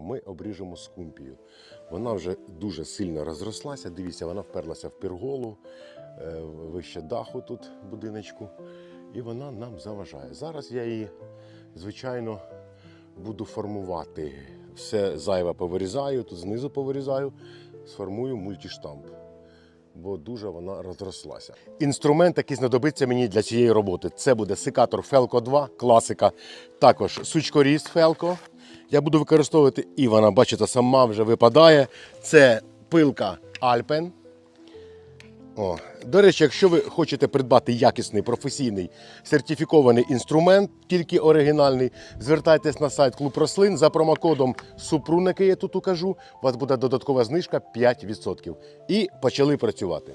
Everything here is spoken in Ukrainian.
Ми обріжемо скумпію. Вона вже дуже сильно розрослася. Дивіться, вона вперлася в пірголу, е, вище даху тут будиночку. І вона нам заважає. Зараз я її, звичайно, буду формувати. Все зайве повирізаю, тут знизу повирізаю, сформую мультиштамп. Бо дуже вона розрослася. Інструмент, який знадобиться мені для цієї роботи, це буде секатор Felco 2, класика. Також сучкоріз Felco. Я буду використовувати, і вона, бачите, сама вже випадає. Це пилка Alpen. О. До речі, якщо ви хочете придбати якісний професійний сертифікований інструмент, тільки оригінальний, звертайтесь на сайт Клуб Рослин за промокодом Супрун, який я тут укажу. У вас буде додаткова знижка 5%. І почали працювати.